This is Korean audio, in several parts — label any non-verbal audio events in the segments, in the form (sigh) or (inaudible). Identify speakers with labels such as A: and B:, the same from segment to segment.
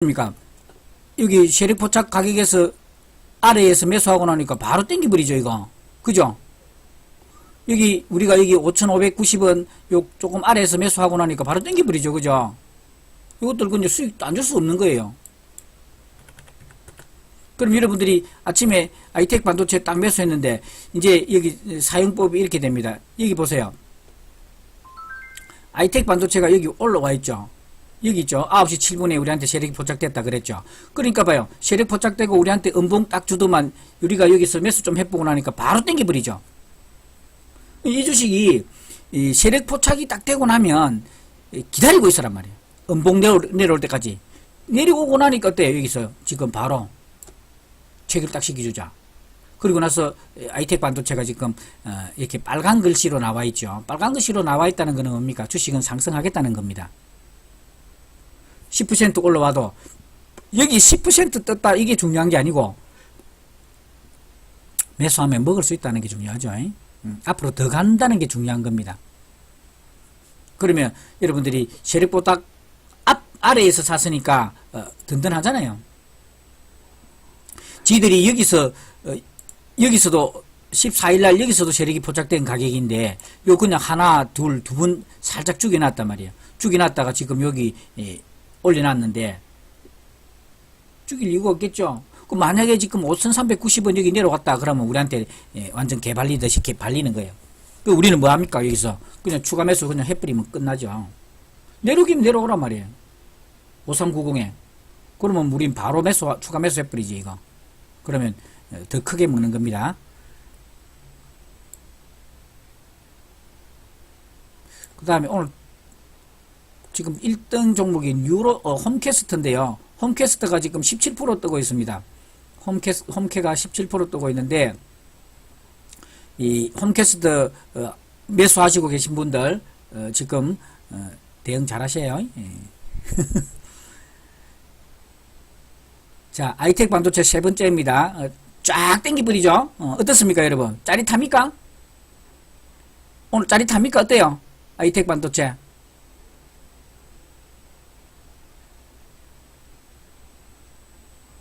A: 그러니까? 여기 세력 포착 가격에서 아래에서 매수하고 나니까 바로 땡겨버리죠 이거. 그죠? 여기 우리가 여기 5,590원 요 조금 아래에서 매수하고 나니까 바로 땡겨버리죠 그죠? 이것들 근데 수익도 안 줄 수 없는 거예요. 그럼 여러분들이 아침에 아이텍 반도체 딱 매수했는데 이제 여기 사용법이 이렇게 됩니다. 여기 보세요. 아이텍 반도체가 여기 올라와 있죠 여기 있죠. 9시 7분에 우리한테 세력이 포착됐다 그랬죠. 그러니까 봐요. 세력 포착되고 우리한테 음봉 딱 주더만 우리가 여기서 매수 좀 해보고 나니까 바로 땡겨버리죠. 이 주식이 이 세력 포착이 딱 되고 나면 기다리고 있으란 말이에요. 음봉 내려올, 내려올 때까지. 내려오고 나니까 어때요? 여기서 지금 바로 체결 딱 시켜주자. 그리고 나서 아이텍 반도체가 지금 어, 이렇게 빨간 글씨로 나와 있죠. 빨간 글씨로 나와 있다는 것은 뭡니까? 주식은 상승하겠다는 겁니다. 10% 올라와도 여기 10% 떴다 이게 중요한 게 아니고 매수하면 먹을 수 있다는 게 중요하죠. 음, 앞으로 더 간다는 게 중요한 겁니다. 그러면 여러분들이 세력보다 앞 아래에서 샀으니까 어, 든든하잖아요. 지들이 여기서 어, 여기서도 14일 날 여기서도 세력이 포착된 가격인데 요 그냥 하나 둘 두 번 살짝 죽여놨단 말이에요. 죽여놨다가 지금 여기 예, 올려놨는데 죽일 이유가 없겠죠. 그 만약에 지금 5,390원 여기 내려갔다 그러면 우리한테 예, 완전 개발리듯이 개발리는 거예요. 그 우리는 뭐 합니까 여기서 그냥 추가 매수 그냥 해버리면 끝나죠. 내려오기면 내려오란 말이에요. 5390에 그러면 우린 바로 매수 추가 매수 해버리지 이거. 그러면 어, 더 크게 먹는 겁니다. 그 다음에 오늘 지금 1등 종목인 유로 어, 홈캐스트인데요. 홈캐스트가 지금 17% 뜨고 있습니다. 홈캐스, 홈캐가 17% 뜨고 있는데 이 홈캐스트 어, 매수하시고 계신 분들 어, 지금 어, 대응 잘하셔요. 예. (laughs) 자, 아이텍 반도체 세 번째입니다. 어, 쫙 땡기버리죠. 어, 어떻습니까, 여러분? 짜릿합니까? 오늘 짜릿합니까? 어때요? 아이텍 반도체.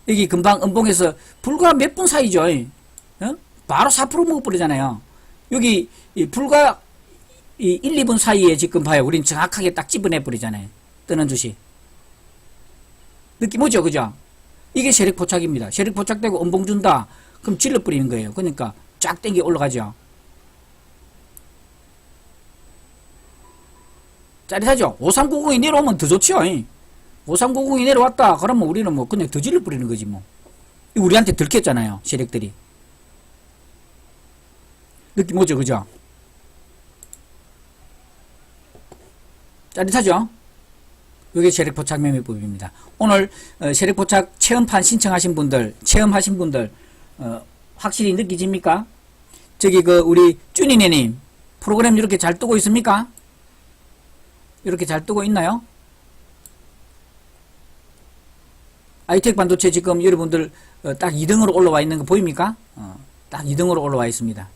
A: 여기 금방 음봉에서 불과 몇 분 사이죠. 어? 바로 4% 먹어버리잖아요. 여기 이 불과 이 1, 2분 사이에 지금 봐요. 우린 정확하게 딱 집어내버리잖아요. 뜨는 주식. 느낌 오죠? 그죠? 이게 세력 포착입니다. 세력 포착되고 음봉 준다. 그럼 질러버리는 거예요. 그러니까 쫙 땡겨 올라가죠. 짜릿하죠? 5390이 내려오면 더 좋죠? 5390이 내려왔다. 그러면 우리는 뭐 그냥 더 질러 뿌리는 거지 뭐. 우리한테 들켰잖아요. 세력들이. 느낌 오죠? 그죠? 짜릿하죠? 이게 세력 포착 매매법입니다. 오늘 어, 세력 포착 체험판 신청하신 분들, 체험하신 분들 어, 확실히 느끼집니까? 저기 그 우리 쭈니네님 프로그램 이렇게 잘 뜨고 있습니까? 이렇게 잘 뜨고 있나요? 아이텍 반도체 지금 여러분들 어, 딱 2등으로 올라와 있는 거 보입니까? 어, 딱 2등으로 올라와 있습니다.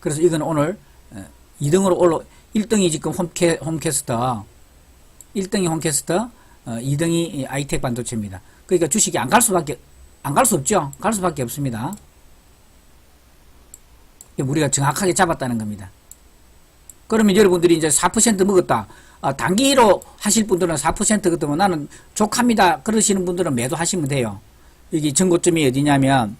A: 그래서 이건 오늘 어, 2등으로 올라 1등이 지금 홈캐, 홈캐스터 1등이 홈캐스터 어, 2등이 아이텍 반도체입니다. 그러니까 주식이 안 갈 수밖에 안 갈 수 없죠. 갈 수밖에 없습니다. 우리가 정확하게 잡았다는 겁니다. 그러면 여러분들이 이제 4% 먹었다. 아, 단기로 하실 분들은 4% 그때면 나는 족합니다. 그러시는 분들은 매도하시면 돼요. 여기 전고점이 어디냐면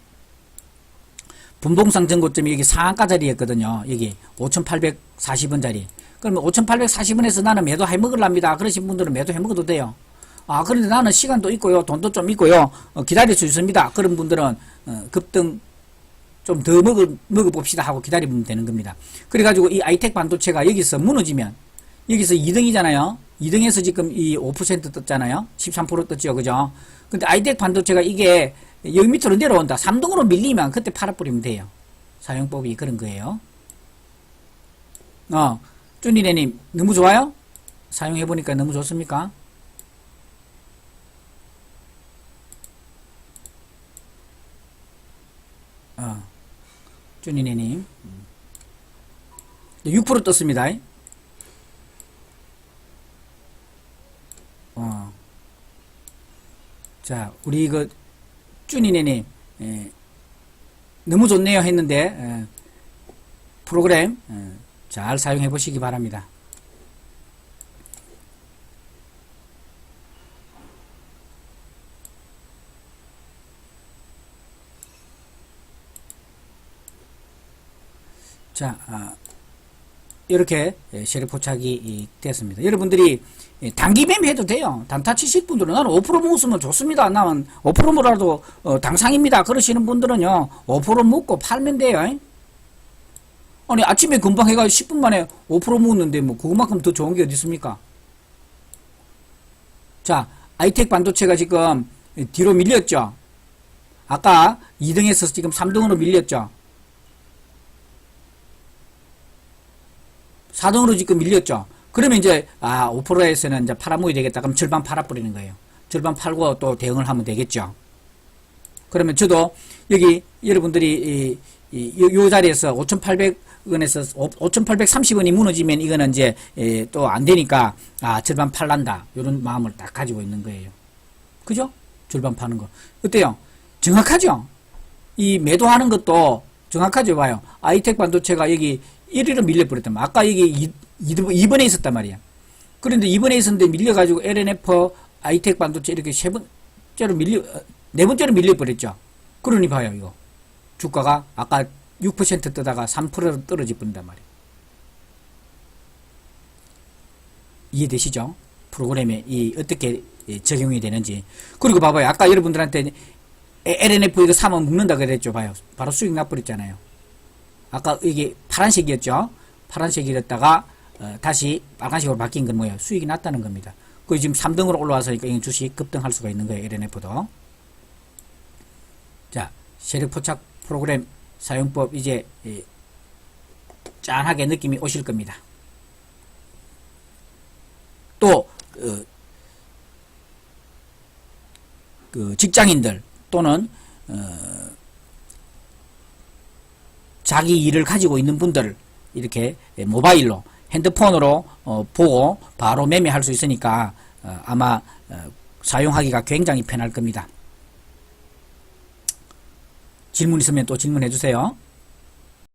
A: 분봉상 전고점이 여기 상한가 자리였거든요. 여기 5,840원짜리. 그러면 5,840원에서 나는 매도 해 먹으랍니다. 그러신 분들은 매도 해 먹어도 돼요. 아, 그런데 나는 시간도 있고요. 돈도 좀 있고요. 어, 기다릴 수 있습니다. 그런 분들은 어, 급등 좀 더 먹어, 먹어봅시다 하고 기다리면 되는 겁니다. 그래가지고 이 아이텍 반도체가 여기서 무너지면 여기서 2등이잖아요. 2등에서 지금 이 5% 떴잖아요. 13% 떴죠. 그죠? 근데 아이텍 반도체가 이게 여기 밑으로 내려온다. 3등으로 밀리면 그때 팔아버리면 돼요. 사용법이 그런 거예요. 어, 쭈니네님, 너무 좋아요? 사용해보니까 너무 좋습니까? 어, 쭈니네님. 6% 떴습니다. 어. 자, 우리 그 쭈니네님 예, 너무 좋네요 했는데 예, 프로그램 예, 잘 사용해 보시기 바랍니다. 자, 아, 이렇게 예, 세력 포착이 이, 됐습니다. 여러분들이 예, 단기 매매해도 돼요. 단타 치실 분들은 나는 5% 먹었으면 좋습니다. 나는 5% 뭐라도 어, 당상입니다. 그러시는 분들은요. 5% 먹고 팔면 돼요. 잉? 아니 아침에 금방 해가지고 10분 만에 5% 먹었는데 뭐 그거만큼 더 좋은 게 어디 있습니까? 자, 아이텍 반도체가 지금 뒤로 밀렸죠. 아까 2등에서 지금 3등으로 밀렸죠. 4등으로 지금 밀렸죠. 그러면 이제 아 5%에서는 이제 팔아먹어야 되겠다. 그럼 절반 팔아버리는 거예요. 절반 팔고 또 대응을 하면 되겠죠. 그러면 저도 여기 여러분들이 이, 이, 요, 요 자리에서 5,800원에서 5,830원이 무너지면 이거는 이제 또 안 되니까 아 절반 팔란다. 이런 마음을 딱 가지고 있는 거예요. 그죠? 절반 파는 거. 어때요? 정확하죠? 이 매도하는 것도 정확하죠? 봐요. 아이텍 반도체가 여기 1위로 밀려버렸단 말이야. 아까 여기 2, 2번에 있었단 말이야. 그런데 2번에 있었는데 밀려가지고 LNF, 아이텍 반도체 이렇게 세 번째로 밀려, 어, 네 번째로 밀려버렸죠. 그러니 봐요, 이거. 주가가 아까 6% 뜨다가 3%로 떨어져 버린단 말이에요. 이해되시죠? 프로그램에 이 어떻게 적용이 되는지. 그리고 봐봐요. 아까 여러분들한테 LNF 이거 사면 묶는다 그랬죠. 봐요. 바로 수익 나버렸잖아요. 아까 이게 파란색이었죠. 파란색이었다가 어, 다시 빨간색으로 바뀐 건 뭐예요? 수익이 났다는 겁니다. 그 지금 3등으로 올라와서니까 이 주식 급등할 수가 있는 거예요. LNF도. 자, 세력 포착 프로그램 사용법 이제 예, 짠하게 느낌이 오실 겁니다. 또 어, 그 직장인들 또는 어, 자기 일을 가지고 있는 분들 이렇게 모바일로 핸드폰으로 어, 보고 바로 매매할 수 있으니까 어, 아마 어, 사용하기가 굉장히 편할 겁니다. 질문 있으면 또 질문해 주세요.